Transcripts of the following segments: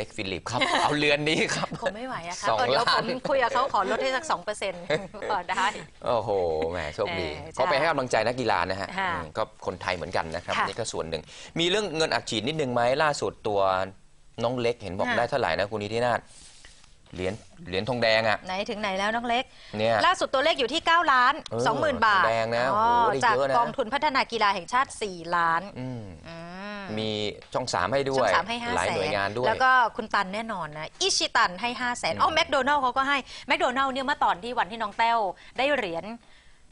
ต็กฟิลิปครับ เอาเรือนนี้ครับคงไม่ไหวอะค่ะสองเออเดี๋ยวล้าผน มคุยกับเขาขอลดให้สักสองเปอร์เซ็นต์พอได้ โอ้โหแหมโชคดีเออใช่เขาไปให้กำลังใจนักกีฬานะฮะค่ะอืมก็คนไทยเหมือนกันนะครับค่ะนี่ก็ส่วนหนึ่ง มีเรื่องเงินอัดฉีดนิดนึงไหมล่าสุดตัวน้องเล็กเห็นบอกค่ะ ได้เท่าไหร่นะคุณนิตินาถ เหรียญเหรียญทองแดงอะ ไหนถึงไหนแล้วน้องเล็ก เนี่ยล่าสุดตัวเลขอยู่ที่ 9 ล้าน เออ20,000 บาทแดงนะอ๋อโอ้โหได้จากเยอะนะ กองทุนพัฒนากีฬาแห่งชาติ 4 ล้านอืมอืมมีช่องสามให้ด้ช่วอยงสามให้ห้าหลายแสหน่วยนงานด้วย แล้วก็คุณตันแน่นอนนะ อิชิตันให้ห้าแสนอ๋อแมคโดนัลล์เขาก็ให้ แมคโดนัลล์เนี่ยเมื่อตอนที่วันที่น้องแต้วได้เหรียญ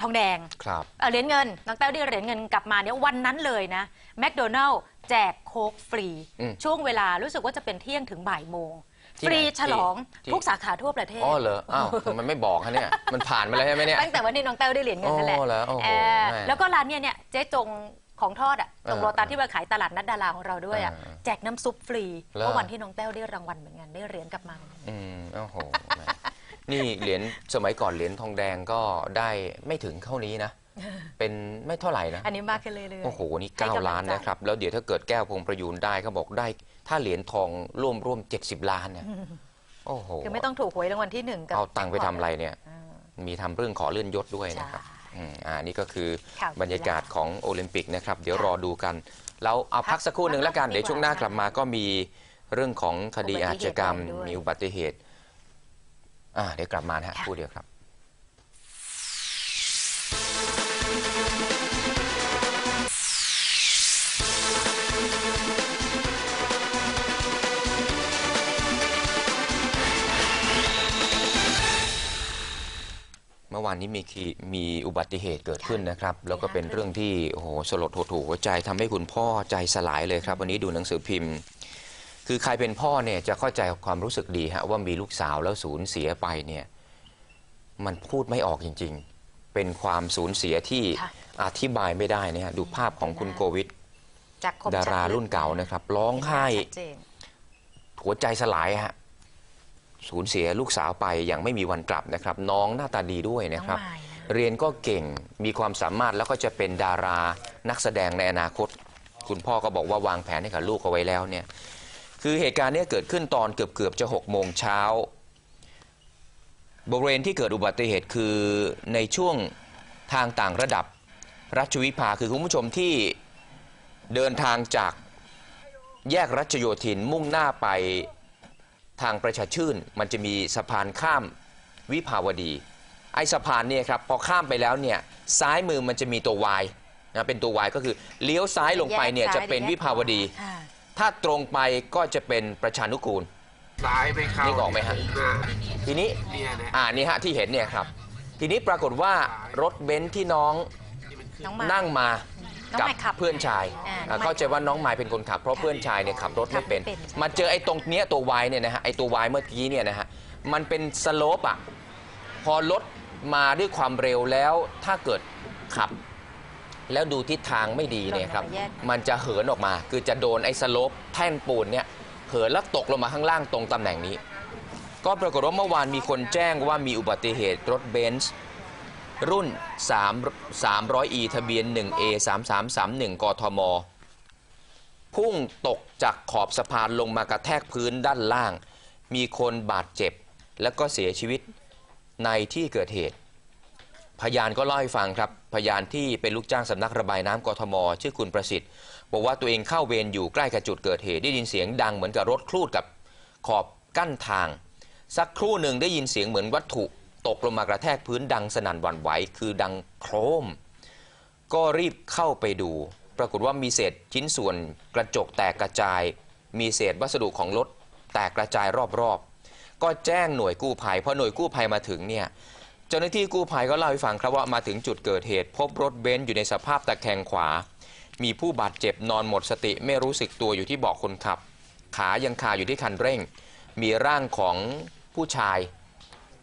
ทองแดง ครับ เอ่อเหรียญเงินน้องแต้วได้เหรียญเงินกลับมาเนี่ยวันนั้นเลยนะแมคโดนัลล์แจกโค้กฟรี อืมช่วงเวลารู้สึกว่าจะเป็นเที่ยงถึงบ่ายโมง ที่ฟรีไหนฉลองที่ทุกสาขาทั่วประเทศ อ๋อเหรออ้าวทำไมไม่บอกฮะเนี่ยมันผ่านมาแล้วใช่ไหมเนี่ย ตั้งแต่วันที่น้องแต้วได้เหรียญเงินนั่นแหละอ๋อเหรอโอ้โหเออแม่แล้วก็ร้านเนี่ยเนี่ยเจ๊จงของทอดอะตรงเออโรตัสที่มาขายตลาดนัดดาราของเราด้วยอะเออแจกน้ำซุปฟรีเหรอ เมื่อวันที่น้องแต้วได้รางวัลเหมือนกันได้เหรียญกลับมา อืมโอ้โหแหมนี่เหรียญสมัยก่อนเหรียญทองแดงก็ได้ไม่ถึงเท่านี้นะ เป็นไม่เท่าไหร่นะ อันนี้มากขึ้นเรื่อยๆ โอ้โห นี่ ให้กำลัง9 ล้านใจ นะครับ แล้วเดี๋ยวถ้าเกิดแก้วพงประยูนได้เขาบอกได้ ถ้าเหรียญทองร่วมร่วม70ล้านเนี่ยโอ้โหคือไม่ต้องถูกหวยรางวัลที่หนึ่งกับเอาตังค์ไปทำอะไรเนี่ยอ่ามีทำเรื่องขอเลื่อนยศด้วยนะครับใช่อืมอ่านี่ก็คือข่าวกีฬาบรรยากาศของโอลิมปิกนะครับ เดี๋ยวค่ะรอดูกัน เราเอาพักสักครู่หนึ่งแล้วกัน พักเดี๋ยวช่วงหน้าดีกว่ากลับมาก็มีเรื่องของคดีอุบัติเหตุอาชญากรรม ด้วยมีอุบัติเหตุ อ่าเดี๋ยวกลับมานะฮะค่ะคู่เดียวครับ มื่อวานนี้มีคีมีอุบัติเหตุเกิดขึ้นนะครับ แล้วก็เป็นเรื่องที่โอ้โหสลดหดหู่หัวใจทำให้คุณพ่อใจสลายเลยครับ วันนี้ดูหนังสือพิมพ์ คือใครเป็นพ่อเนี่ยจะเข้าใจความรู้สึกดีฮะว่ามีลูกสาวแล้วสูญเสียไปเนี่ยมันพูดไม่ออกจริง ๆ เป็นความสูญเสียที่ค่ะอธิบายไม่ได้เนี่ยฮะดูภาพของคุณโกวิทจากคมดาราชัดลึกรุ่นเก่านะครับร้องไห้ชัดเจนหัวใจสลายฮะ สูญเสียลูกสาวไปอย่างไม่มีวันกลับนะครับ น้องหน้าตาดีด้วยน้นะองครับมายนะ เรียนก็เก่งมีความสามารถแล้วก็จะเป็นดารานักแสดงในอนาคต คุณพ่อก็บอกว่าวางแผนให้กับลูกเอาไว้แล้วเนี่ยคือเหตุการณ์เนี้เกิดขึ้นตอนเกือบเกือบๆจะ6โมงเช้าบริเวณที่เกิดอุบัติเหตุคือในช่วงทางต่างระดับรัชวิภาคือคุณผู้ชมที่เดินทางจาก แยกรัชโยธินมุ่งหน้าไป ทางประชาชื่นมันจะมีสะพานข้ามวิภาวดี ไอ้สะพานเนี่ยครับพอข้ามไปแล้วเนี่ยซ้ายมือมันจะมีตัว Y นะเป็นตัว Y ก็คือเลี้ยวซ้ายลงไปเนี่ยแยกจะซ้ายเป็นหรือแยกวิภาวดีค่ะถ้าตรงไปก็จะเป็นประชานุกูลซ้ายไปเข้านึกออกไหมฮะอ่าทีนี้เนี่ยนะอ่านี่ฮะที่เห็นเนี่ยครับ ทีนี้ปรากฏว่ารถเบนซ์ที่น้องน้องมาย นั่งมาน้องกับมายขับเพื่อนชายอ่าอ่าน้องมายเข้าใจว่าน้องมายเป็นคนขับ เพราะเพื่อนชายเนี่ยขับรถไม่เป็น ขับไม่เป็นใช่มาเจอไอ้ตรงเนี้ยตัววายเนี่ยนะฮะไอ้ตัววายเมื่อกี้เนี่ยนะฮะมันเป็นสโลปอะพอรถมาด้วยความเร็วแล้วถ้าเกิดขับ แล้วดูทิศทางไม่ดีเนี่ยครับลงมาแยก มันจะเหินออกมา คือจะโดนไอ้สโลปแท่นปูนเนี่ยเหินแล้วตกลงมาข้างล่างตรงตำแหน่งนี้ ก็ปรากฏว่าเมื่อวานมีคนแจ้งว่ามีอุบัติเหตุรถเบนซ์ รุ่น3 300e ทะเบียน 1A 3331 กทม พุ่งตกจากขอบสะพานลงมากระแทกพื้นด้านล่าง มีคนบาดเจ็บ และก็เสียชีวิตในที่เกิดเหตุ พยานก็เล่าให้ฟังครับ พยานที่เป็นลูกจ้างสำนักระบายน้ำกทม ชื่อคุณประสิทธิ์ บอกว่าตัวเองเข้าเวรอยู่ใกล้กับจุดเกิดเหตุได้ยินเสียงดังเหมือนกับรถคลูดกับขอบกั้นทาง สักครู่หนึ่งได้ยินเสียงเหมือนวัตถุ ตกลงมากระแทกพื้นดังสนั่นหวั่นไหว คือดังโครม ก็รีบเข้าไปดู ปรากฏว่ามีเศษชิ้นส่วนกระจกแตกกระจาย มีเศษวัสดุของรถแตกกระจายรอบๆ ก็แจ้งหน่วยกู้ภัยพอหน่วยกู้ภัยมาถึงเนี่ยเจ้าหน้าที่กู้ภัยก็เล่าให้ฟังครับว่ามาถึงจุดเกิดเหตุ พบรถเบนซ์อยู่ในสภาพตะแคงขวา มีผู้บาดเจ็บนอนหมดสติไม่รู้สึกตัวอยู่ที่เบาะคนขับ ขายังคาอยู่ที่คันเร่ง มีร่างของผู้ชาย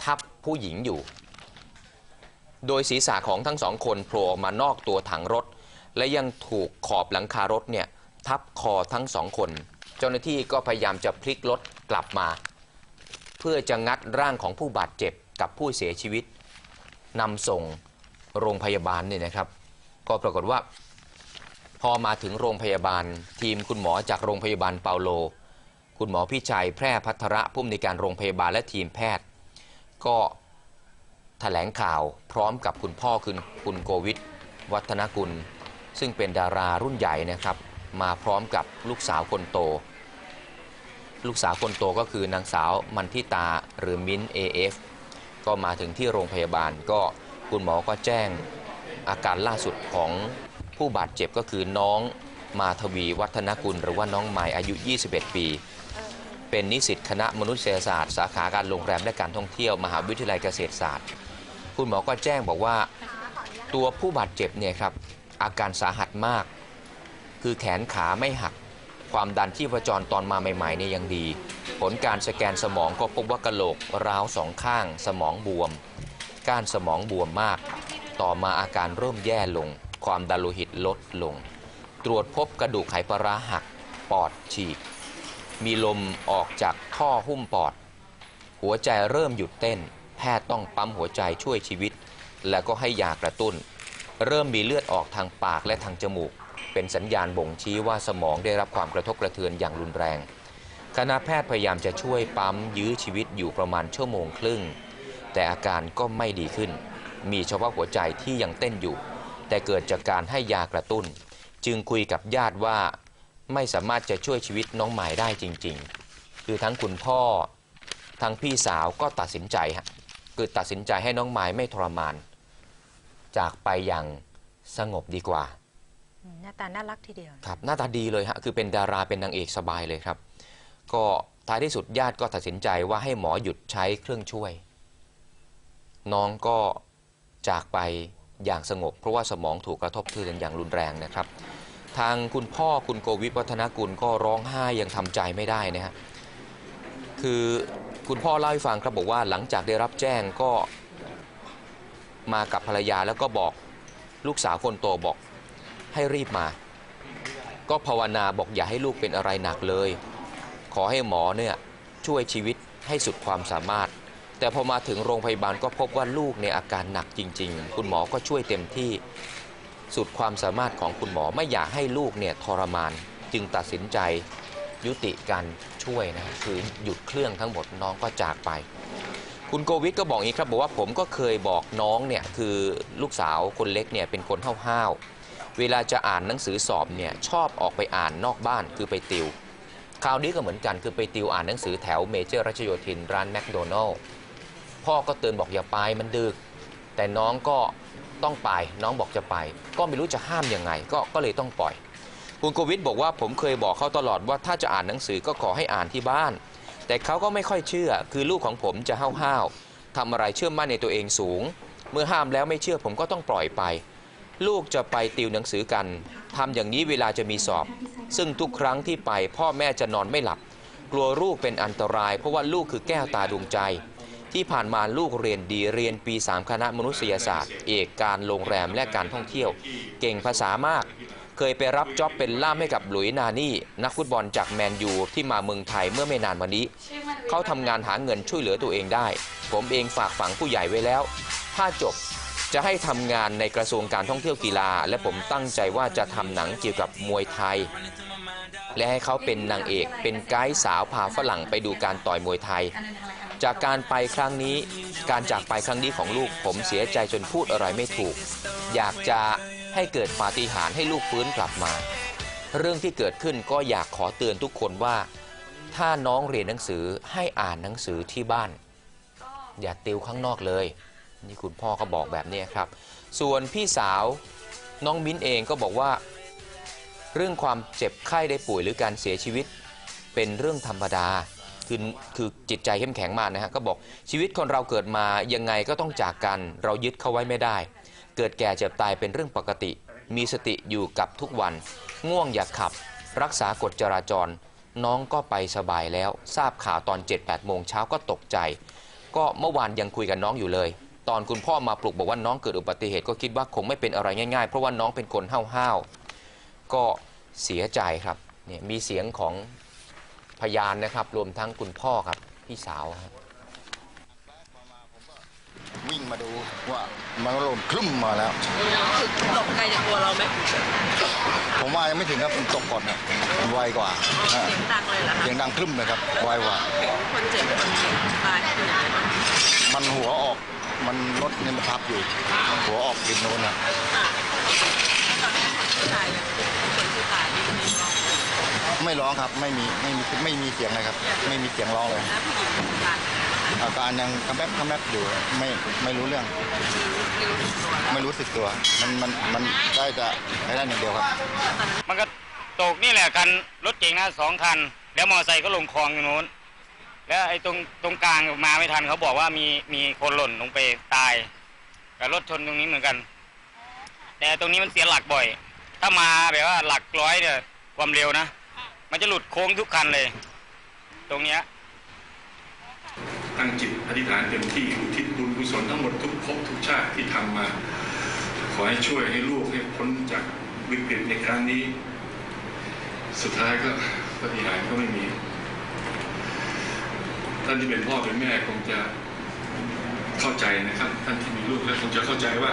ทับ ผู้หญิงอยู่ โดยศีรษะของทั้งสองคนโผล่ออกมานอกตัวถังรถ และยังถูกขอบหลังคารถเนี่ยทับคอทั้งสองคน เจ้าหน้าที่ก็พยายามจะพลิกรถกลับมา เพื่อจะงัดร่างของผู้บาดเจ็บกับผู้เสียชีวิตนำส่งโรงพยาบาลเนี่ยนะครับ ก็ปรากฏว่า พอมาถึงโรงพยาบาล ทีมคุณหมอจากโรงพยาบาลเปาโล คุณหมอพิชัยแพร่พัทระผู้อำนวยการโรงพยาบาลและทีมแพทย์ ก็แถลงข่าวพร้อมกับคุณพ่อคือคุณโกวิทวัฒนกุล ซึ่งเป็นดารารุ่นใหญ่นะครับ มาพร้อมกับลูกสาวคนโต ลูกสาวคนโตก็คือนางสาวมันทิตาหรือมิ้น AF ก็มาถึงที่โรงพยาบาลก็คุณหมอก็แจ้งอาการล่าสุดของผู้บาดเจ็บก็คือน้องมาทวีวัฒนกุล หรือว่าน้องใหม่อายุ 21 ปี เป็นนิสิตคณะมนุษยศาสตร์ สาขาการโรงแรมและการท่องเที่ยวมหาวิทยาลัยเกษตรศาสตร์ คุณหมอก็แจ้งบอกว่า ตัวผู้บาดเจ็บเนี่ยครับอาการสาหัสมาก คือแขนขาไม่หัก ความดันที่ประจรตอนมาใหม่ๆเนี่ยยังดี ผลการสแกนสมองก็พบว่ากะโหลกร้าวสองข้าง สมองบวม ก้านสมองบวมมาก ต่อมาอาการเริ่มแย่ลง ความดันโลหิตลดลง ตรวจพบกระดูกไขปลาร้าหัก ปอดฉีก มีลมออกจากท่อหุ้มปอด หัวใจเริ่มหยุดเต้น แพทย์ต้องปั๊มหัวใจช่วยชีวิต แล้วก็ให้ยากระตุ้น เริ่มมีเลือดออกทางปากและทางจมูก เป็นสัญญาณบ่งชี้ว่าสมองได้รับความกระทบกระเทือนอย่างรุนแรง คณะแพทย์พยายามจะช่วยปั๊มยื้อชีวิตอยู่ประมาณชั่วโมงครึ่ง แต่อาการก็ไม่ดีขึ้น มีเฉพาะหัวใจที่ยังเต้นอยู่ แต่เกิดจากการให้ยากระตุ้น จึงคุยกับญาติว่า ไม่สามารถจะช่วยชีวิตน้องใหม่ได้จริง ๆ คือทั้งคุณพ่อทั้งพี่สาวก็ตัดสินใจฮะคือตัดสินใจให้น้องไม้ไม่ทรมาน จากไปอย่างสงบดีกว่าอืมหน้าตาน่ารักทีเดียว ครับหน้าตาดีเลยฮะคือเป็นดาราเป็นนางเอกสบายเลยครับ ก็ท้ายที่สุดญาติก็ตัดสินใจว่าให้หมอหยุดใช้เครื่องช่วย น้องก็จากไปอย่างสงบ เพราะว่าสมองถูกกระทบกระเทือนอย่างรุนแรงนะครับ ทางคุณพ่อคุณโกวิทวัฒนกุลก็ร้องไห้ยังทำใจไม่ได้นะฮะคือคุณพ่อเล่าให้ฟังครับบอกว่าหลังจากได้รับแจ้งก็มากับภรรยาแล้วก็บอกลูกสาวคนโตบอกให้รีบมา ก็ภาวนาบอกอย่าให้ลูกเป็นอะไรหนักเลย ขอให้หมอเนี่ยช่วยชีวิตให้สุดความสามารถ แต่พอมาถึงโรงพยาบาลก็พบว่าลูกเนี่ยอาการหนักจริง ๆ คุณหมอก็ช่วยเต็มที่ สุดความสามารถของคุณหมอไม่อยากให้ลูกเนี่ยทรมานจึงตัดสินใจยุติการช่วยนะคือหยุดเครื่องทั้งหมดน้องก็จากไป คุณโกวิทก็บอกอย่างนี้ครับบอกว่าผมก็เคยบอกน้องเนี่ยคือลูกสาวคนเล็กเนี่ยเป็นคนห้าวๆเวลาจะอ่านหนังสือสอบเนี่ยชอบออกไปอ่านนอกบ้านคือไปติวคราวนี้ก็เหมือนกันคือไปติวอ่านหนังสือแถวเมเจอร์รัชโยธินร้านแมคโดนัลล์พ่อก็เตือนบอกอย่าไปมันดึก แต่น้องก็ ต้องไป น้องบอกจะไป ก็ไม่รู้จะห้ามยังไง ก็ก็เลยต้องปล่อย คุณโควิดบอกว่าผมเคยบอกเขาตลอดว่าถ้าจะอ่านหนังสือก็ขอให้อ่านที่บ้าน แต่เขาก็ไม่ค่อยเชื่อ คือลูกของผมจะห้าวๆทำอะไรเชื่อมั่นในตัวเองสูง เมื่อห้ามแล้วไม่เชื่อผมก็ต้องปล่อยไป ลูกจะไปติวหนังสือกันทำอย่างนี้เวลาจะมีสอบ ซึ่งทุกครั้งที่ไปพ่อแม่จะนอนไม่หลับ กลัวลูกเป็นอันตราย เพราะว่าลูกคือแก้วตาดวงใจ ที่ผ่านมาลูกเรียนดีเรียนปี 3 คณะมนุษยศาสตร์ เอกการโรงแรมและการท่องเที่ยว เก่งภาษามาก เคยไปรับจ็อบเป็นล่ามให้กับหลุยนานี่ นักฟุตบอลจากแมนยูที่มาเมืองไทยเมื่อไม่นานมานี้ เขาทำงานหาเงินช่วยเหลือตัวเองได้ ผมเองฝากฝังผู้ใหญ่ไว้แล้ว ถ้าจบจะให้ทำงานในกระทรวงการท่องเที่ยวกีฬา และผมตั้งใจว่าจะทำหนังเกี่ยวกับมวยไทย และให้เขาเป็นนางเอกเป็นไกด์สาวพาฝรั่งไปดูการต่อยมวยไทย จากการไปครั้งนี้ การจากไปครั้งนี้ของลูกผมเสียใจจนพูดอะไรไม่ถูก อยากจะให้เกิดปาฏิหาริย์ให้ลูกฟื้นกลับมา เรื่องที่เกิดขึ้นก็อยากขอเตือนทุกคนว่า ถ้าน้องเรียนหนังสือให้อ่านหนังสือที่บ้าน อย่าติวข้างนอกเลย นี่คุณพ่อก็บอกแบบนี้ครับ ส่วนพี่สาวน้องมิ้นเองก็บอกว่า เรื่องความเจ็บไข้ได้ป่วยหรือการเสียชีวิต เป็นเรื่องธรรมดา คือคือจิตใจเข้มแข็งมากนะฮะก็บอกชีวิตคนเราเกิดมายังไงก็ต้องจากกัน เรายึดเขาไว้ไม่ได้ เกิดแก่เจ็บตายเป็นเรื่องปกติ มีสติอยู่กับทุกวัน ง่วงอย่าขับ รักษากฎจราจร น้องก็ไปสบายแล้ว ทราบข่าวตอน 7-8 โมงเช้าก็ตกใจ ก็เมื่อวานยังคุยกับน้องอยู่เลย ตอนคุณพ่อมาปลุกบอกว่าน้องเกิดอุบัติเหตุก็คิดว่าคงไม่เป็นอะไรง่ายๆ เพราะว่าน้องเป็นคนห้าวๆก็เสียใจครับเนี่ยมีเสียงของ พยานนะครับ รวมทั้งคุณพ่อครับพี่สาวครับวิ่งมาดูว่ามันก็หล่นคลึ่มมาแล้วคือตกไกลจากตัวเราไหมผมว่ายังไม่ถึงครับมันตกก่อนครับมันไวกว่าเสีอ่ายงดังเลยเหรอคะเสียงดังคลึ่มเลยครับไวกว่าคนเจ็บคนตายเป็นยังไงบ้างมันหัวออกมันรถเนี่ยมันทับอยู่ หัวออกดินโน้นนะ อะแล้วตอนที่ผู้ชายเนี่ยคนที่ตายนี่มีร้อง ไม่ ร้องครับไม่มีไม่มีไม่มีเสียงเลยครับ ไม่มีเสียงร้องเลยแล้วผู้หญิงคนตายอาการยังคัมแบ็คคัมแบ็คอยู่ไม่ไม่รู้เรื่อง ไม่รู้สึกตัวไม่รู้สึกตัวมันมันมันได้แต่ไอ้นั่นอย่างเดียวครับ มันก็ตกนี่แหละกันรถเก๋งนะสองคัน แล้วมอเตอร์ไซค์ก็ลงคลองอยู่โน้น แล้วไอ้ตรงตรงกลางมาไม่ทันเขาบอกว่ามีมีคนหล่นลงไปตายกับรถชนตรงนี้เหมือนกัน แต่ตรงนี้มันเสียหลักบ่อย ถ้ามาแบบว่าหลักร้อยเนี่ยความเร็วนะ มันจะหลุดโค้งทุกคันเลย ตรงเนี้ยตั้งจิตอธิษฐานเต็มที่อุทิศบุญกุศลทั้งหมดทุกภพทุกชาติที่ทำมา ขอให้ช่วยให้ลูกให้พ้นจากวิกฤตในครั้งนี้ สุดท้ายก็ปฏิหารย์ก็ไม่มี ท่านที่เป็นพ่อเป็นแม่คงจะเข้าใจนะครับ ท่านที่มีลูกแล้วคงจะเข้าใจว่า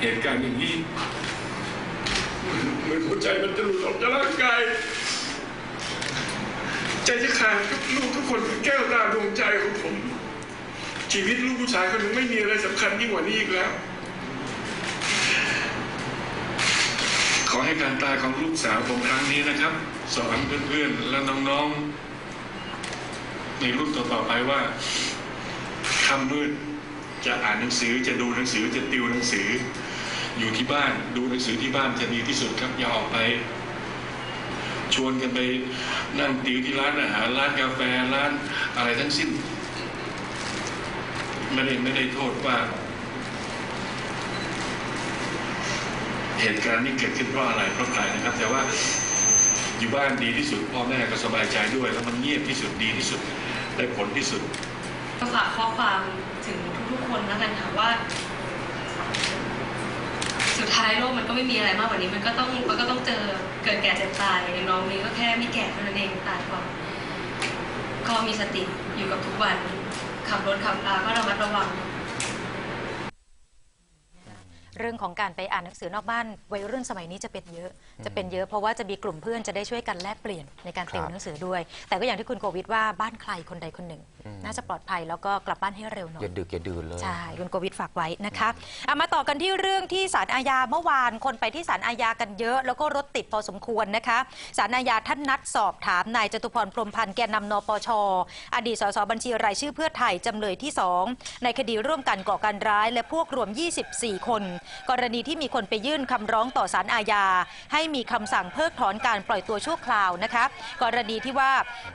เหตุการณ์อย่างนี้เหมือนหัวใจมันจะหลุดออกจากร่างกาย ใจจะขาดลูกทุกคนคือแก้วตาดวงใจของผม ชีวิตลูกผู้ชายคนนึงไม่มีอะไรสำคัญยิ่งกว่านี้อีกแล้ว ขอให้การตายของลูกสาวผมครั้งนี้นะครับ สอนเพื่อนๆและน้องๆ ในรุ่นต่อๆไปว่าคำมืดจะอ่านหนังสือจะดูหนังสือจะติวหนังสือ อยู่ที่บ้านดูหนังสือที่บ้านจะดีที่สุดครับอย่าออกไป ชวนกันไปนั่งติวที่ร้านอาหารร้านกาแฟร้านอะไรทั้งสิ้น ไม่ได้ไม่ได้โทษว่า เหตุการณ์นี้เกิดขึ้นเพราะอะไรเพราะใครนะครับ แต่ว่าอยู่บ้านดีที่สุดพ่อแม่ก็สบายใจด้วย แล้วมันเงียบที่สุดดีที่สุดได้ผลที่สุดก็ฝากข้อความถึงทุกๆคนแล้วกันค่ะว่า สุดท้ายโลกมันก็ไม่มีอะไรมากกว่านี้มันก็ต้องมันก็ต้องเจอเกิดแก่เจ็บตายอย่างน้องนี้ก็แค่ไม่แก่เท่านั้นเองตายก่อนก็มีสติอยู่กับทุกวันขับรถขับลาก็ระมัดระวังเรื่องของการไปอ่านหนังสือนอกบ้านวัยรุ่นสมัยนี้จะเป็นเยอะ จะเป็นเยอะเพราะว่าจะมีกลุ่มเพื่อนจะได้ช่วยกันแลกเปลี่ยนในการติวครับหนังสือด้วย แต่ก็อย่างที่คุณโควิดว่าบ้านใครคนใดคนหนึ่ง น่าจะปลอดภัยแล้วก็กลับบ้านให้เร็วหน่ออย่ายดึกอย่าดื่นเลย ใช่คุณโกวิทฝากไว้นะคะเอามาต่อกันที่เรื่องที่ศาลอาญาเมื่อวานคนไปที่ศาลอาญากันเยอะ แล้วก็รถติดพอสมควรนะคะศาลอาญาท่านนัดสอบถามนายจตุพรพรหมพันธ์แกนนำนปชอดีตสสบัญชีรายชื่อเพื่อไทยจำเลยที่2ในคดีร่วมกันก่อการร้าย และพวกรวม 24 คน กรณีที่มีคนไปยื่นคำร้องต่อศาลอาญา ให้มีคำสั่งเพิกถอนการปล่อยตัวชั่วคราวนะคะ กรณีที่ว่า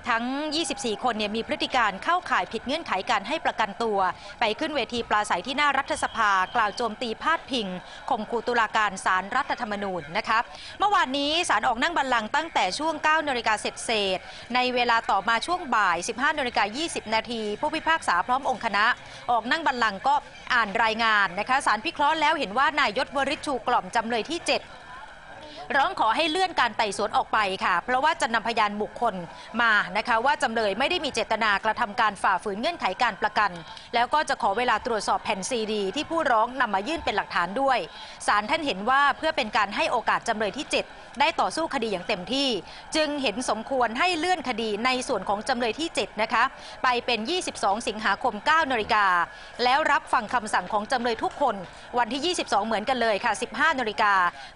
ทั้ง 24 คนเนี่ยมีพฤติการเข้าข่ายผิดเงื่อนไขการให้ประกันตัว ไปขึ้นเวทีปราศัยที่หน้ารัฐสภา กล่าวโจมตีพาดพิงข่มขู่ตุลาการศาลรัฐธรรมนูญนะคะเมื่อวานนี้ศาลออกนั่งบัลลังก์ตั้งแต่ช่วง 9นาฬิกาเสร็จเศษในเวลาต่อมาช่วงบ่าย 15นาฬิกา20 นาทีผู้พิพากษาพร้อมองค์คณะ ออกนั่งบัลลังก์ก็อ่านรายงานนะคะศาลพิเคราะห์แล้วเห็นว่านายยศวริชูกล่อมจำเลยที่ 7 ร้องขอให้เลื่อนการไต่สวนออกไปค่ะ เพราะว่าจะนำพยานบุคคลมานะคะว่าจำเลยไม่ได้มีเจตนากระทำการฝ่าฝืนเงื่อนไขการประกัน แล้วก็จะขอเวลาตรวจสอบแผ่นซีดี ที่ผู้ร้องนำมายื่นเป็นหลักฐานด้วยศาลท่านเห็นว่าเพื่อเป็นการให้โอกาสจำเลยที่ 7 ได้ต่อสู้คดีอย่างเต็มที่ จึงเห็นสมควรให้เลื่อนคดีในส่วนของจำเลยที่ 7 นะคะ ไปเป็น 22 สิงหาคม 9 นาฬิกา แล้วรับฟังคำสั่งของจำเลยทุกคน วันที่ 22 เหมือนกันเลยค่ะ 15 นาฬิกา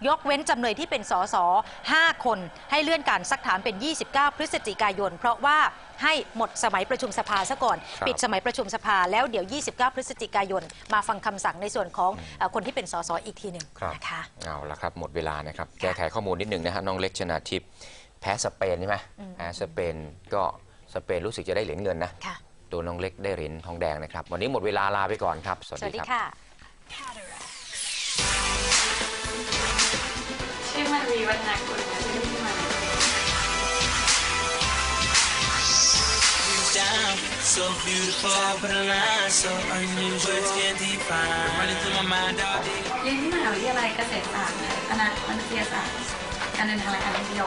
ยกเว้นจำเลยที่เป็นสส5คน ให้เลื่อนการซักถามเป็น 29 พฤศจิกายน เพราะว่าให้หมดสมัยประชุมสภาซะก่อนครับปิดสมัยประชุมสภาแล้วเดี๋ยว 29 พฤศจิกายน มาฟังคำสั่งในส่วนของเอ่อคนที่เป็นสสอีกทีหนึ่งครับนะคะเอาละครับ หมดเวลานะครับ แก้ไขข้อมูลนิดหนึ่งนะฮะน้องเล็กชนาทิพย์แพ้สเปนใช่ไหมแพ้สเปนก็สเปนรู้สึกจะได้เหรียญเงินนะค่ะตัวน้องเล็กได้เหรียญทองแดงนะครับ วันนี้หมดเวลาลาไปก่อนครับ สวัสสวัสดีดีครับ มีวัฒนกรมเรียนที่มหาวิทยาลัยเกษตรศาสตร์คณะมนุษยศาสตร์การเดินทางและการท่องเที่ยว